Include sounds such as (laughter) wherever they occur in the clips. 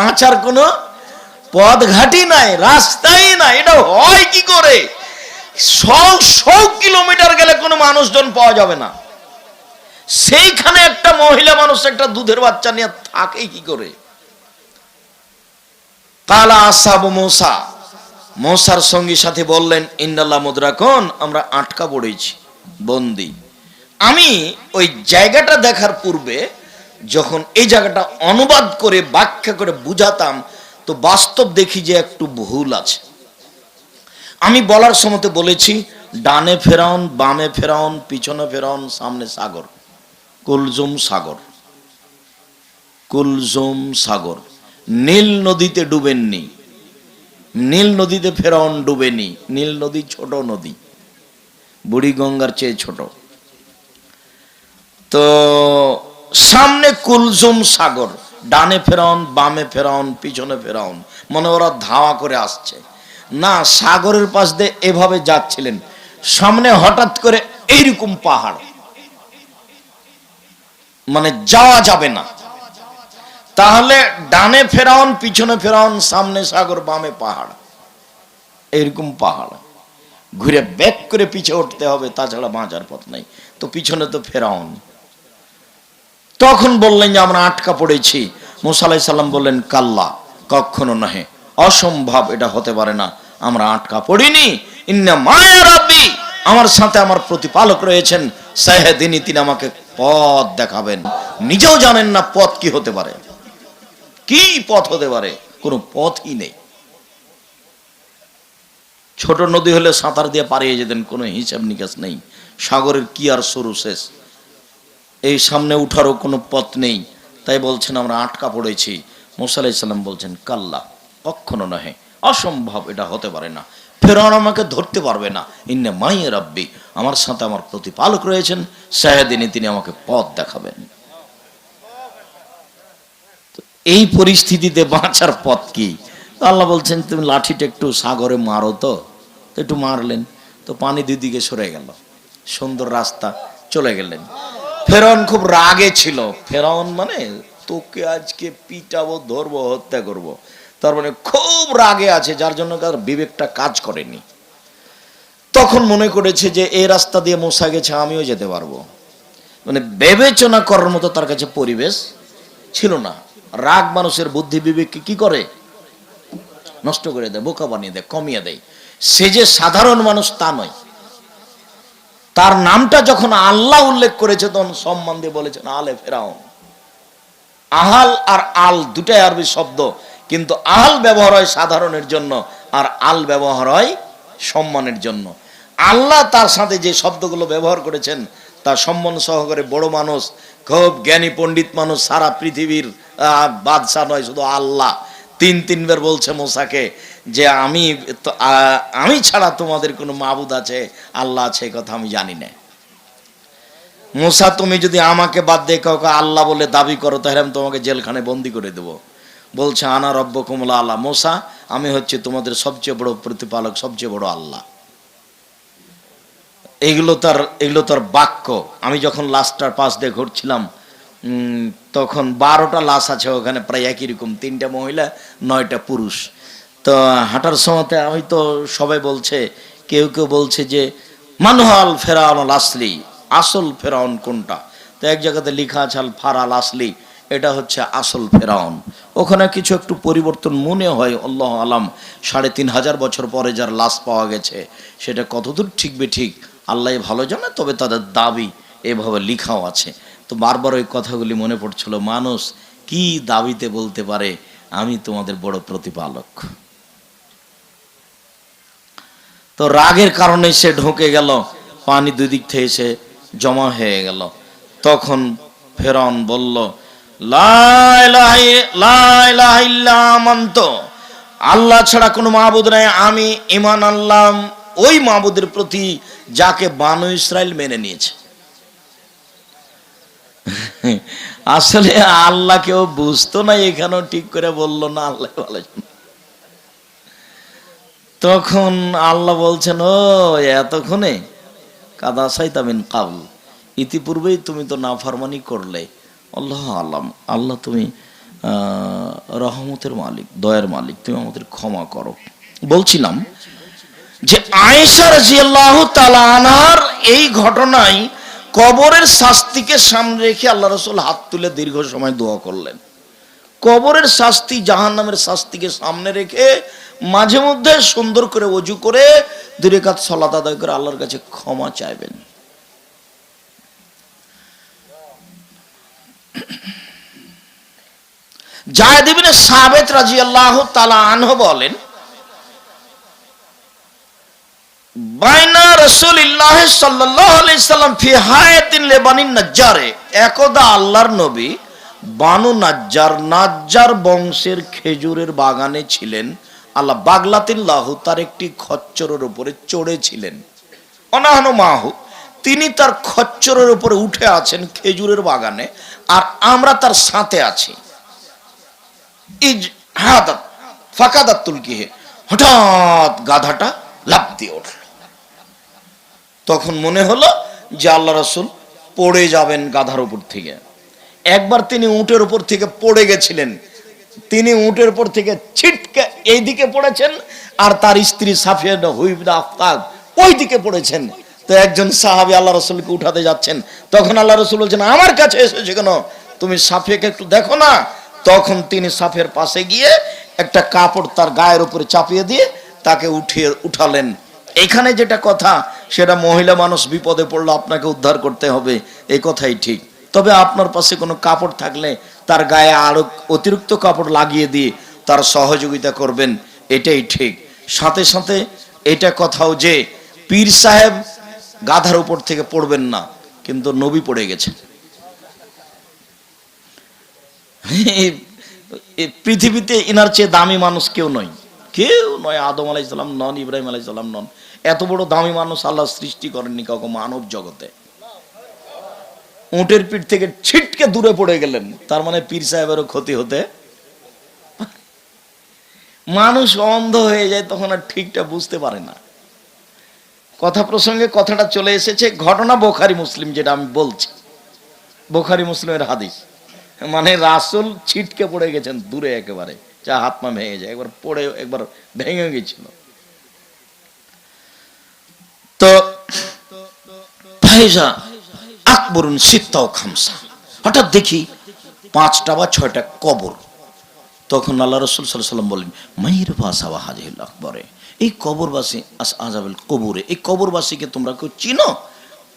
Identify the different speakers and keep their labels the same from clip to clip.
Speaker 1: বাঁচার কোনো পথ ঘাটি নাই, রাস্তাই নাই, এটা হয় কি করে? কিলোমিটার গেলে কোনো মানুষজন পাওয়া যাবে না। সেইখানে একটা মহিলা মানুষ, একটা দুধের বাচ্চা নিয়ে থাকে কি করে? কালা আসাব মোসা। মোসার সঙ্গী সাথে বললেন ইন্দাল্লাহ মুদ্রাকন, আমরা আটকা পড়েছি, বন্দি। আমি ওই জায়গাটা দেখার পূর্বে যখন এই জায়গাটা অনুবাদ করে, ব্যাখ্যা করে বুঝাতাম, তো বাস্তব দেখি যে একটু ভুল আছে। আমি বলার সময় বলেছি, ডানে ফেরাউন, বামে ফেরাউন, পিছনে ফেরাউন, সামনে সাগর। কুলজুম সাগর। কুলজুম সাগর। নীল নদীতে ডুবেননি। নীল নদীতে ফেরাউন ডুবেনি। নীল নদী ছোট নদী। বুড়ি গঙ্গার চেয়ে ছোট। তো সামনে কুলজুম সাগর, ডানে ফেরাউন, বামে ফেরাউন, পিছনে ফেরাউন, মনে ওরা ধাওয়া করে আসছে। না, সাগরের পাশ দিয়ে এভাবে যাচ্ছিলেন। সামনে হঠাৎ করে এইরকম পাহাড়। মানে যাওয়া যাবে না। তাহলে ডানে ফেরাউন, পিছনে ফেরাউন, সামনে সাগর, বামে পাহাড়। এরকম পাহাড়। ঘুরে ব্যাক করে পিছে উঠতে হবে, তাছাড়া বাঁচার পথ নাই। তো পিছনে তো ফেরাউন। তখন বললেন যে, আমরা আটকা পড়েছি। মুসালাই সাল্লাম বললেন, কাল্লা, কখনো নহে। অসম্ভব, এটা হতে পারে না। আমরা আটকা পড়িনি। আমার সাথে আমার প্রতিপালক রয়েছেন, সাহেদিনী, তিনি আমাকে পথ দেখাবেন। নিজেও জানেন না পথ কি হতে পারে। কি পথ হতে পারে? কোনো পথই নেই। ছোট নদী হলে সাঁতার দিয়ে পারিয়ে যেতেন, কোনো হিসাব নিকাশ নেই। সাগরের কি আর সরু শেষ? এই সামনে উঠারও কোনো পথ নেই। তাই বলছেন, আমরা আটকা পড়েছি। মোসালাই সাল্লাম বলছেন, কাল্লা কখনো নহে, অসম্ভব এটা হতে পারে না। ফেরাউন আমাকে ধরতে পারবে না। ইন্নে মাইয়ে রাব্বি, আমার সাথে আমার প্রতিপালক রয়েছেন সাহেদিনী তিনি আমাকে পথ দেখাবেন। এই পরিস্থিতিতে বাঁচার পথ কি? আল্লাহ বলছেন, তুমি লাঠিটা একটু সাগরে মারো তো একটু মারলেন, তো পানি দুই দিকে সরে গেল। সুন্দর রাস্তা, চলে গেলেন। ফেরাউন খুব রাগে ছিল। ফেরাউন মানে তোকে আজকে পিটাবো, ধরবো, হত্যা করব। তার মানে খুব রাগে আছে, যার জন্য তার বিবেকটা কাজ করেনি। তখন মনে করেছে যে এই রাস্তা দিয়ে মশা গেছে, আমিও যেতে পারব। মানে বিবেচনা করার মতো তার কাছে পরিবেশ ছিল না। রাগ মানুষের বুদ্ধি বিবেককে কি করে? নষ্ট করে দেয়, বোকা বানিয়ে দেয়, কমিয়ে দেয়। সে যে সাধারণ মানুষ তা নয়। তার নামটা যখন আল্লাহ উল্লেখ করেছে, তখন সম্মান দিয়ে বলেছেন, আলে ফেরাউন। আহাল আর আল দুটাই আরবি শব্দ, কিন্তু আহাল ব্যবহার হয় সাধারণের জন্য আর আল ব্যবহার হয় সম্মানের জন্য। আল্লাহ তার সাথে যে শব্দগুলো ব্যবহার করেছেন, তার সম্মান সহকারে বড় মানুষ, খুব জ্ঞানী পণ্ডিত মানুষ, সারা পৃথিবীর বাদশাহ নয়, শুধু আল্লাহ। তিন তিনবার বলছে মোসাকে যে আমি আমি ছাড়া তোমাদের কোনো মাবুদ আছে, আল্লাহ আছে কথা আমি জানি না। মোসা, তুমি যদি আমাকে বাদ দিয়ে কাউকে আল্লাহ বলে দাবি করো, তাহলে আমি তোমাকে জেলখানে বন্দি করে দেবো। বলছে, আনা রব্ব কমলা আল্লাহ মোসা, আমি হচ্ছে তোমাদের সবচেয়ে বড় প্রতিপালক, সবচেয়ে বড় আল্লাহ। এগুলো তার এগুলো তার বাক্য। আমি যখন লাশটার পাশ দিয়ে ঘুরছিলাম তখন বারোটা লাশ আছে ওখানে, প্রায় একই রকম, তিনটা মহিলা, নয়টা পুরুষ। তো হাঁটার সময়তে আমি তো সবাই বলছে, কেউ কেউ বলছে যে, মানুহাল ফেরাউন আল আসলি ফেরাউন কোনটা? তো এক জায়গাতে লিখা আছে, আল ফারাল আসলি এটা হচ্ছে আসল ফেরাউন। ওখানে কিছু একটু পরিবর্তন মনে হয়, আল্লাহ আলাম, সাড়ে তিন হাজার বছর পরে যার লাশ পাওয়া গেছে, সেটা কতদূর ঠিক বে ঠিক, আল্লাহ ভালো জানে, তবে তাদের দাবি এভাবে লিখাও আছে। তো বারবার ওই কথাগুলি মনে পড়ছিল, মানুষ কি দাবিতে বলতে পারে? আমি তোমাদের বড় প্রতিপালক। তো রাগের কারণে সে ঢোকে গেল, পানি দুই দিক থেকে এসে জমা হয়ে গেল। তখন ফেরন বলল আল্লাহ ছাড়া কোনো মাহবুদ নাই। আমি ইমান আল্লাহ ওই মাহবুদের প্রতি যাকে বানু ইসরায়েল মেনে নিয়েছে। (laughs) আসলে আল্লাহ কেউ বুঝতো না, এখানেও ঠিক করে বলল না, আল্লাহ জানে। তখন আল্লাহ বলছেন, ও, এতক্ষণে কাদা সাইতামিন কাবল, ইতিপূর্বেই তুমি তো নাফরমানি করলে আল্লাহ আল্লাহ আল্লাহ তুমি রহমতের মালিক, দয়ার মালিক, তুমি আমাদের ক্ষমা করো বলছিলাম যে আয়েশা রাজিয়াল্লাহ তাআলা আনহার এই ঘটনায় কবরের শাস্তিকে সামনে রেখে আল্লাহ রসুল হাত তুলে দীর্ঘ সময় দোয়া করলেন। কবরের শাস্তি জাহান নামের শাস্তিকে সামনে রেখে মাঝে মধ্যে সুন্দর করে অজু করে দুরেকাত সলাত আদায় করে আল্লাহর কাছে ক্ষমা চাইবেন। জায়দিবিনে সাবেত রাজি আল্লাহ তালা আনহ বলেন বাইনা রসুলিল্লাহ সাল্লাল্লাহু আলাইহি সাল্লাম ফি হায়াতিন লেবানিন নাজ্জারে। একদা আল্লাহর নবী বানু নাজ্জার নাজ্জার বংশের খেজুরের বাগানে ছিলেন। আল্লাহ বাগলাতিল্লাহ তার একটি খচ্চরের উপরে চড়েছিলেন অনাহনু মাহু, তিনি তার খচ্চরের উপরে উঠে আছেন খেজুরের বাগানে আর আমরা তার সাথে আছি। ইজ হাদাত, ফাকাদাত তুলকিহে, হঠাৎ গাধাটা লাফ দিয়ে উঠল তখন মনে হলো যে আল্লাহ রসুল পড়ে যাবেন গাধার উপর থেকে। একবার তিনি উটের উপর থেকে পড়ে গেছিলেন। তিনি উটের উপর থেকে ছিটকে এই দিকে পড়েছেন আর তার স্ত্রী সাফিয়া হুইবদা আফতাব ওই দিকে পড়েছেন। তো একজন সাহাবি আল্লাহ রসুলকে উঠাতে যাচ্ছেন। তখন আল্লাহ রসুল বলছেন, আমার কাছে এসেছে কেন? তুমি সাফিয়াকে একটু দেখো না? তখন তিনি সাফের পাশে গিয়ে একটা কাপড় তার গায়ের উপরে চাপিয়ে দিয়ে তাকে উঠিয়ে উঠালেন। এখানে যেটা কথা, সেটা মহিলা মানুষ বিপদে পড়লে আপনাকে উদ্ধার করতে হবে এই কথাই ঠিক। তবে আপনার পাশে কোনো কাপড় থাকলে তার গায়ে আরও অতিরিক্ত কাপড় লাগিয়ে দিয়ে তার সহযোগিতা করবেন, এটাই ঠিক। সাথে সাথে এটা কথাও যে, পীর সাহেব গাধার উপর থেকে পড়বেন না, কিন্তু নবী পড়ে এই পৃথিবীতে ইনার চেয়ে দামি মানুষ কেউ নয়। কেউ নয়, আদম আলাইসাল্লাম নন, ইব্রাহিম আলাইসাল্লাম নন। এত বড় দামি মানুষ আল্লাহ সৃষ্টি করেননি কাউকে মানব জগতে। উটের পিঠ থেকে ছিটকে দূরে পড়ে গেলেন। তার মানে পীর সাহেবেরও ক্ষতি হতে মানুষ অন্ধ হয়ে যায়, তখন আর ঠিকটা বুঝতে পারে না। কথা প্রসঙ্গে কথাটা চলে এসেছে, ঘটনা বোখারি মুসলিম, যেটা আমি বলছি। বোখারি মুসলিমের হাদিস। মানে রাসুল ছিটকে পড়ে গেছেন দূরে একেবারে। যা হাত পা ভেঙে যায়, একবার পড়ে, একবার ভেঙে গেছিল। তো খামসা। হঠাৎ দেখি পাঁচটা বা ছয়টা কবর। তখন আল্লাহ রসুল সাল্লাম বললেন, মাইর ভাষা আকবরে এই কবরবাসী কবরে, এই কবরবাসীকে তোমরা কেউ চিনো?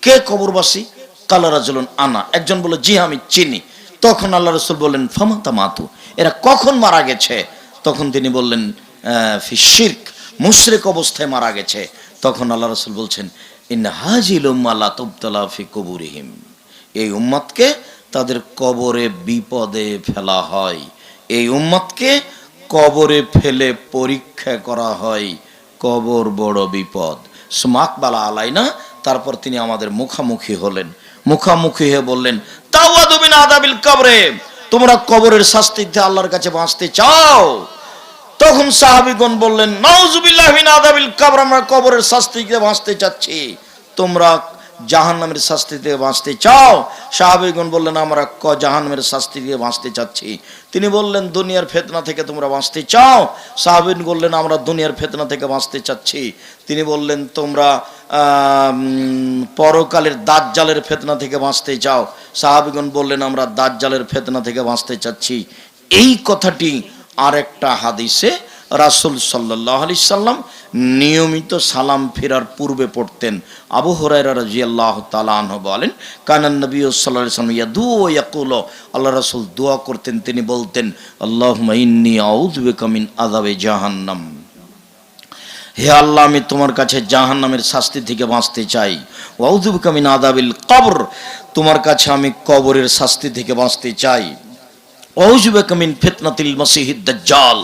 Speaker 1: কে কবরবাসী? কালারাজলন আনা। একজন বলে জি, আমি চিনি। তখন আল্লাহ রসুল বললেন ফামাতা মাতু এরা কখন মারা গেছে? তখন তিনি বললেন আহ, ফি শির্ক মুশরিক অবস্থায় মারা গেছে। তখন আল্লাহ রসুল বলছেন ইন হাজিল উম্মালা তুবতলা ফি এই উম্মাদকে তাদের কবরে বিপদে ফেলা হয়। এই উম্মাদকে কবরে ফেলে পরীক্ষা করা হয়। কবর বড় বিপদ। সুমাকবালা আলাইনা তারপর তিনি আমাদের মুখামুখি হলেন। মুখামুখি হয়ে বললেন তাওয়াদুবিন আদাবিল কবরে, তোমরা কবরের শাস্তিতে আল্লাহর কাছে বাঁচতে চাও? তখন সাহাবিগণ বললেন নাউজুবিল্লাহ মিন আদাবিল কবর, আমরা কবরের শাস্তি থেকে বাঁচতে চাচ্ছি। তোমরা জাহান্নামের শাস্তি থেকে বাঁচতে চাও? সাহাবিগণ বললেন, আমরা ক জাহান্নামের শাস্তি থেকে বাঁচতে চাচ্ছি? তিনি বললেন, দুনিয়ার ফেতনা থেকে তোমরা বাঁচতে চাও? সাহাবিন বললেন, আমরা দুনিয়ার ফেতনা থেকে বাঁচতে চাচ্ছি। তিনি বললেন, তোমরা পরকালের দাজ্জালের ফেতনা থেকে বাঁচতে চাও। সাহাবিগণ বললেন, আমরা দাজ্জালের ফেতনা থেকে বাঁচতে চাচ্ছি। এই কথাটি আরেকটা হাদিসে রাসুল সাল্লাহ আলি সাল্লাম নিয়মিত সালাম ফেরার পূর্বে পড়তেন। আবু হরাইরা রাজি আল্লাহ তালাহ বলেন কানান নবী সাল্লাহ সাল্লাম ইয়াদু ও ইয়াকুল। আল্লাহ রাসুল দোয়া করতেন, তিনি বলতেন আল্লাহ ইন্নি আউদ্বেকা মিন আদাবে জাহান্নাম। হে আল্লাহ, আমি তোমার কাছে জাহান নামের শাস্তি থেকে বাঁচতে চাই। ওয়াউদুবিকা মিন আদাবিল কবর, তোমার কাছে আমি কবরের শাস্তি থেকে বাঁচতে চাই। ওয়াউজুবিকা মিন ফিতনাতিল মসিহিদ দাজ্জাল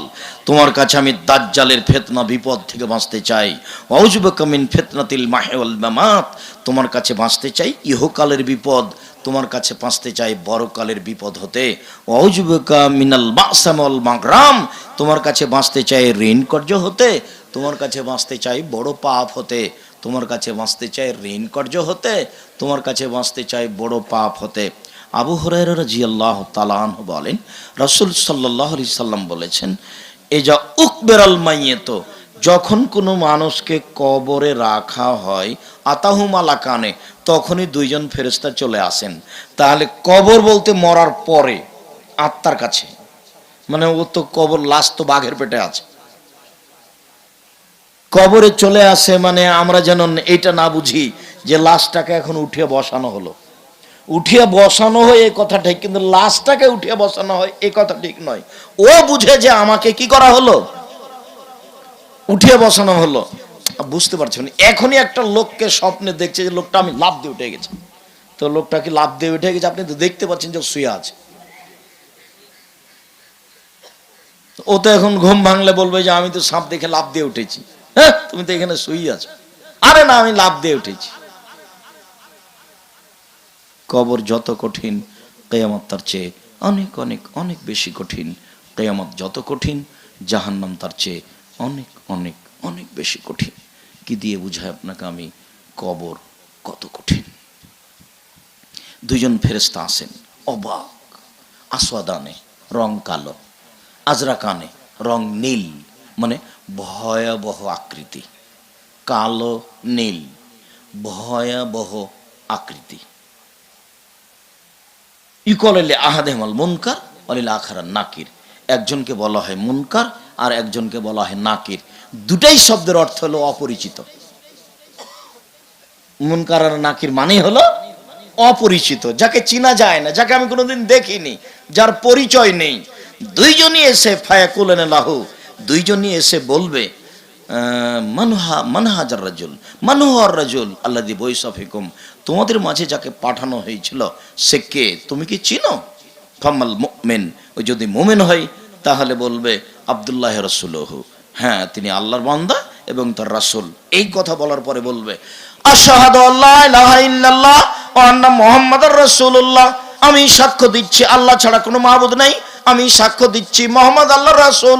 Speaker 1: তোমার কাছে আমি দাজ্জালের ফেতনা, বিপদ থেকে বাঁচতে চাই। ওয়াউজুবিকা মিন ফিতনাতিল মাহিওয়াল মামাত। তোমার কাছে বাঁচতে চাই ইহকালের বিপদ, তোমার কাছে বাঁচতে চাই বড়কালের বিপদ হতে। ওয়াউজুবিকা মিনাল মাসামাল মাগরাম। তোমার কাছে বাঁচতে চাই ঋণ কর্য হতে, তোমার কাছে বাঁচতে চাই বড় পাপ হতে। তোমার কাছে বাঁচতে চাই ঋণ কর্য হতে, তোমার কাছে বাঁচতে চাই বড় পাপ হতে। আবু হরাইরা রাজিয়াল্লাহ তালান বলেন, রসুল সাল্লাহ সাল্লাম বলেছেন এ যা উকবেরাল মাইয়েতো, যখন কোনো মানুষকে কবরে রাখা হয় আতাহুমালা কানে তখনই দুইজন ফেরেস্তা চলে আসেন। তাহলে কবর বলতে মরার পরে আত্মার কাছে। মানে ও তো কবর লাশ তো বাঘের পেটে আছে। কবরে চলে আসে মানে আমরা যেন এটা না বুঝি যে লাশটাকে এখন উঠে বসানো হলো। উঠিয়ে বসানো হয়, এই কথা ঠিক, কিন্তু লাশটাকে উঠিয়ে বসানো হয়, এই কথা ঠিক নয়। ও বুঝে যে আমাকে কি করা হলো? উঠিয়ে বসানো হলো। বুঝতে পারছেন? এখনই একটা লোককে স্বপ্নে দেখছে যে লোকটা আমি লাভ দিয়ে উঠে গেছি। তো লোকটা কি লাভ দিয়ে উঠে গেছে? আপনি তো দেখতে পাচ্ছেন যে শুয়ে আছে। ও তো এখন ঘুম ভাঙলে বলবে যে আমি তো সাপ দেখে লাভ দিয়ে উঠেছি। হ্যাঁ তুমি তো এখানে শুয়ে আছো। আরে না, আমি লাভ দিয়ে উঠেছি। কবর যত কঠিন, কেয়ামত তার চেয়ে অনেক অনেক অনেক বেশি কঠিন। কেয়ামত যত কঠিন, জাহান্নাম তার চেয়ে অনেক অনেক অনেক বেশি কঠিন। কি দিয়ে বুঝায় আপনাকে আমি? কবর কত কঠিন। দুইজন ফেরেস্তা আসেন, অবাক। আসওয়াদানে রং কালো আজরা কানে রং নীল মানে ভয়াবহ আকৃতি। কালো, নীল, ভয়াবহ আকৃতি। ইকলেলে আহাদেমাল মুনকার অলিল আখারা নাকির। একজনকে বলা হয় মুনকার আর একজনকে বলা হয় নাকির। দুটাই শব্দের অর্থ হলো অপরিচিত। মুনকার আর নাকির মানে হলো অপরিচিত। যাকে চিনা যায় না, যাকে আমি কোনোদিন দেখিনি, যার পরিচয় নেই। দুইজনই এসে ফায়াকুলেন লাহু, দুইজনই এসে বলবে মানহা, মানহাজার রাজুল মানহার রাজুল আল্লাদি বৈসফিকুম তোমাদের মাঝে যাকে পাঠানো হয়েছিল, সে কে? তুমি কি চিনো? ফাম্মাল মুমিন। ওই যদি মোমেন হয়, তাহলে বলবে, আবদুল্লাহ রসুলহু। হ্যাঁ তিনি আল্লাহর বান্দা এবং তার রাসূল। এই কথা বলার পরে বলবে আল্লাহ আমি সাক্ষ্য দিচ্ছি, আল্লাহ ছাড়া কোনো মাবুদ নাই। আমি সাক্ষ্য দিচ্ছি মোহাম্মদ আল্লাহর রাসূল।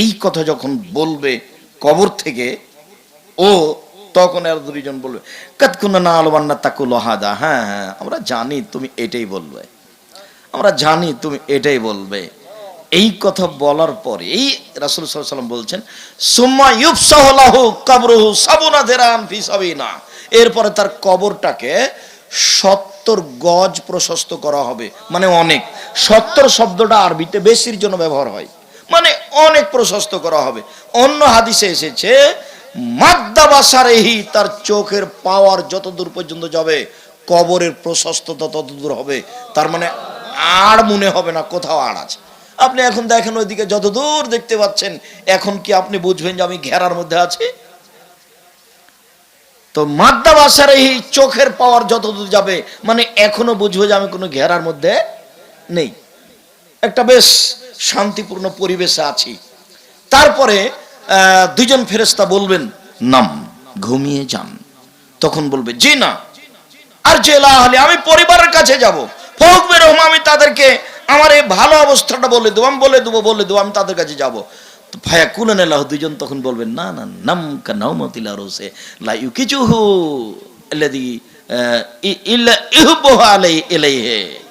Speaker 1: এই কথা যখন বলবে কবর থেকে, ও তখন আর দুইজন বলবে কাতকুনা না আলবান্না তাকু লহাদা হ্যাঁ হ্যাঁ আমরা জানি তুমি এটাই বলবে। আমরা জানি তুমি এটাই বলবে। এই কথা বলার পরে, এই রাসুল সাল্লাম বলছেন, সুম্মা ইউফসাহু কাবরুহু সাবুনা দেরান ফি সাবিনা। এরপরে তার কবরটাকে সত্তর গজ প্রশস্ত করা হবে মানে অনেক। সত্তর শব্দটা আরবিতে বেশির জন্য ব্যবহার হয়। মানে অনেক প্রশস্ত করা হবে। অন্য হাদিসে এসেছে মাদ্দা বাসারেহি তার চোখের পাওয়ার যত দূর পর্যন্ত যাবে, কবরের প্রশস্ততা তত দূর হবে। তার মানে আর মনে হবে না, কোথাও আর আছে। আপনি এখন দেখেন ওইদিকে যত দূর দেখতে পাচ্ছেন, এখন কি আপনি বুঝবেন যে আমি ঘেরার মধ্যে আছি? তো মাদ্দা বাসার এই চোখের পাওয়ার যত দূর যাবে মানে এখনও বুঝব যে আমি কোনো ঘেরার মধ্যে নেই। একটা বেশ শান্তিপূর্ণ পরিবেশে আছি। তারপরে দুইজন ফেরেস্তা বলবেন নাম ঘুমিয়ে যান। তখন বলবে জি না। আর জেলা আমি পরিবারের কাছে যাব। ফোক বেরোম আমি তাদেরকে আমার এই ভালো অবস্থাটা বলে দেবো আমি বলে দেবো বলে দেবো আমি তাদের কাছে যাব। তো ভাইয়া কুলেন এলাহ দুইজন তখন বলবেন না না নাম কা নাউমতিলা রোসে লা ইউকিচুহু আল্লাযী আহ, ই- ইল্লা ইহুব্বুহু আলাই ইলাইহি।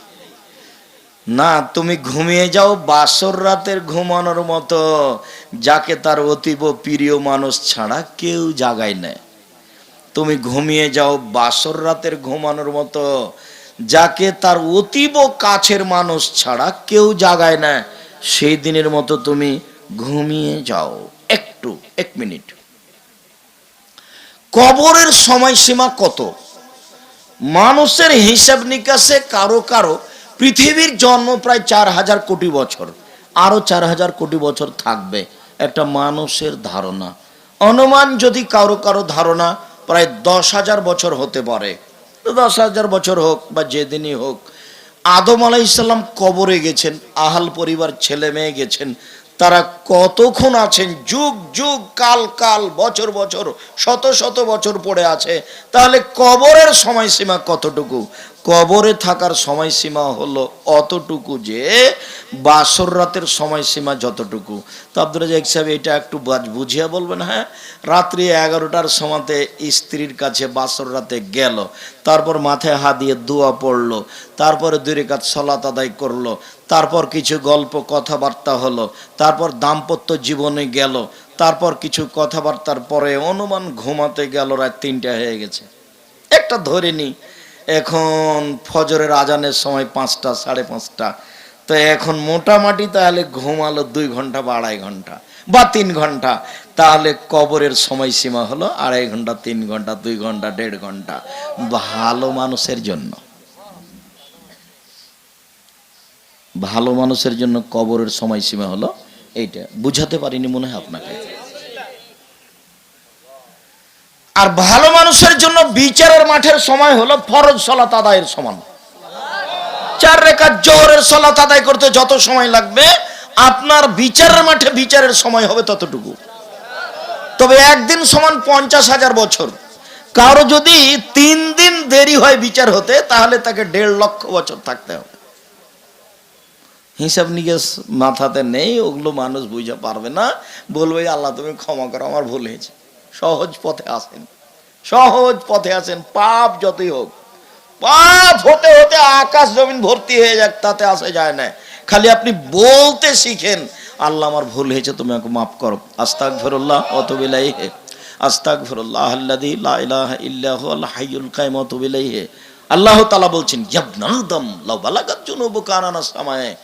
Speaker 1: না, তুমি ঘুমিয়ে যাও, বাসর রাতের ঘুমানোর মতো। যাকে তার অতীব প্রিয় মানুষ ছাড়া কেউ জাগায় না তুমি ঘুমিয়ে যাও, বাসর রাতের ঘুমানোর মতো। যাকে তার অতীব কাছের মানুষ ছাড়া কেউ জাগায় না সেই দিনের মতো তুমি ঘুমিয়ে যাও। একটু, এক মিনিট। কবরের সময়সীমা কত? মানুষের হিসাব নিকাশে কারও কারও পৃথিবীর জন্ম প্রায় চার হাজার কোটি বছর, আরও চার হাজার কোটি বছর থাকবে, একটা মানুষের ধারণা। অনুমান যদি কারও কারও ধারণা প্রায় দশ হাজার বছর হতে পারে দশ হাজার বছর হোক বা যেদিনই হোক, আদম আলাইসাল্লাম কবরে গেছেন, আহাল পরিবার, ছেলে মেয়ে গেছেন তারা কতক্ষণ আছেন যুগ যুগ, কাল কাল, বছর বছর, শত শত বছর পড়ে আছে। তাহলে কবরের সময়সীমা কতটুকু? কবরে থাকার সময়সীমা হলো অতটুকু যে বাসর রাতের সময়সীমা যতটুকু। তো আব্দুল রাজাক সাহেব এটা একটু বুঝিয়ে বলবেন হ্যাঁ? রাত্রি এগারোটার সময়তে স্ত্রীর কাছে বাসর রাতে গেল, তারপর মাথায় হাত দিয়ে দোয়া পড়ল, তারপরে দুই রেখাত সলাত আদায় করল তারপর কিছু গল্প, কথাবার্তা হলো, তারপর দাম্পত্য জীবনে গেল, তারপর কিছু কথাবার্তার পরে অনুমান ঘুমাতে গেল, রাত তিনটা হয়ে গেছে। একটা ধরে নি, এখন ফজরের আজানের সময় পাঁচটা, সাড়ে পাঁচটা, তো এখন মোটামুটি তাহলে ঘুমালো দুই ঘণ্টা বা আড়াই ঘণ্টা বা তিন ঘণ্টা, তাহলে কবরের সময়সীমা হলো আড়াই ঘণ্টা, তিন ঘণ্টা, দুই ঘণ্টা, দেড় ঘণ্টা, ভালো মানুষের জন্য। ভালো মানুষের জন্য কবরের সময়সীমা হলো এইটা। বুঝাতে পারিনি মনে হয় আপনাকে। আর ভালো মানুষের জন্য বিচারের মাঠের সময় হলো ফরজ সলাত আদায়ের সমান। চার রেখা জোহরের সলাত আদায় করতে যত সময় লাগবে, আপনার বিচারের মাঠে বিচারের সময় হবে ততটুকু। তবে একদিন সমান পঞ্চাশ হাজার বছর। কারও যদি তিন দিন দেরি হয় বিচার হতে, তাহলে তাকে দেড় লক্ষ বছর থাকতে হবে। হিসাব নিকেশ মাথাতে নেই, ওগুলো মানুষ বুঝতে পারবে না। বলবে, আল্লাহ, তুমি ক্ষমা করো, আমার ভুল হয়েছে। সহজ পথে আসেন। সহজ পথে আসেন, পাপ যতই হোক। পাপ হতে হতে আকাশ জমিন ভর্তি হয়ে যাক, তাতে আসে যায় না। খালি আপনি বলতে শিখেন, আল্লাহ, আমার ভুল হয়েছে, তুমি আমাকে মাফ করো। আস্তাক ফেরুল্লাহ অতবিলাই হে আস্তাক ফেরুল্লাহ আল্লাদি লা ইলাহা ইল্লাহু আল হাইয়ুল কাইয়ুম অতবিলাই হে আল্লাহ তাআলা বলছেন ইয়াবনা আদম লাউ বালাগাত সামায়ে। এ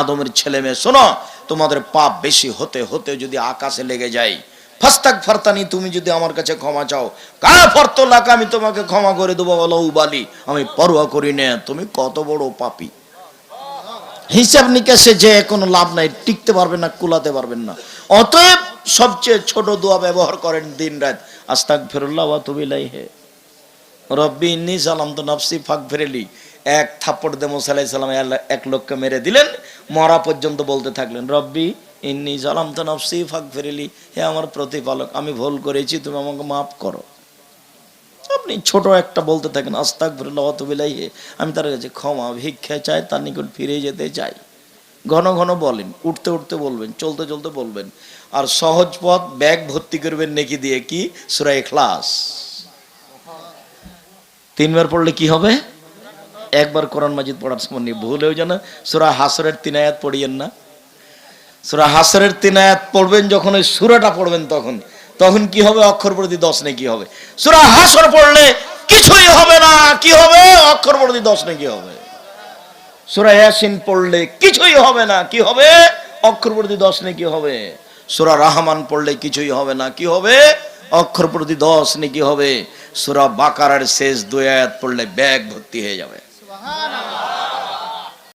Speaker 1: আদমের ছেলে মেয়ে, শোনো, তোমাদের পাপ বেশি হতে হতে যদি আকাশে লেগে যায়, ফাস্তাক ফারতানি, তুমি যদি আমার কাছে ক্ষমা চাও কা ফর্তলাক আমি তোমাকে ক্ষমা করে দেবো বলো উবালি আমি পরোয়া করি না, তুমি কত বড় পাপী। হিসাব নিকাশে যে কোনো লাভ নাই, টিকতে পারবেন না, কুলাতে পারবেন না। অতএব সবচেয়ে ছোট দোয়া ব্যবহার করেন দিন রাত। আস্তাক ফেরুল্লাহ তুবিলাই হে রব্বি ইন্নি সালাম তো নফসি ফাঁক ফেরেলি এক থাপ্পড় দে মোসালাই সালাম এক লোককে মেরে দিলেন, মরা পর্যন্ত বলতে থাকলেন, রব্বি, ইন্নি জলাম তো নফসি ফাঁক ফেরেলি হে আমার প্রতিপালক, আমি ভুল করেছি, তুমি আমাকে মাফ করো। আপনি ছোট একটা বলতে থাকেন আস্তাক ফিরুল্লাহ বিলাইয়ে আমি তার কাছে ক্ষমা, ভিক্ষা চাই, তার নিকট ফিরে যেতে চাই। ঘন ঘন বলেন, উঠতে উঠতে বলবেন, চলতে চলতে বলবেন। আর সহজ পথ, ব্যাগ ভর্তি করবেন নেকি দিয়ে কি? সুরাই ক্লাস তিনবার পড়লে কি হবে? একবার কোরআন মাজিদ পড়ার সময় নিয়ে ভুলেও যেন সুরা হাসরের তিন আয়াত পড়িয়েন না। সুরা হাসরের তিন আয়াত পড়বেন, যখন ওই সুরাটা পড়বেন তখন তখন কি হবে? অক্ষর প্রতি দশ নেই, কি হবে? সুরা হাসর পড়লে কিছুই হবে না, কি হবে? অক্ষর প্রতি দশ নেই, কি হবে? সুরা ইয়াসিন পড়লে কিছুই হবে না, কি হবে? অক্ষর প্রতি দশ নেই, কি হবে? সুরা রহমান পড়লে কিছুই হবে না, কি হবে? অক্ষর প্রতি দশ কি হবে? সুরা বাকারার শেষ দুই আয়াত পড়লে ব্যাগ ভর্তি হয়ে যাবে। 啊，哪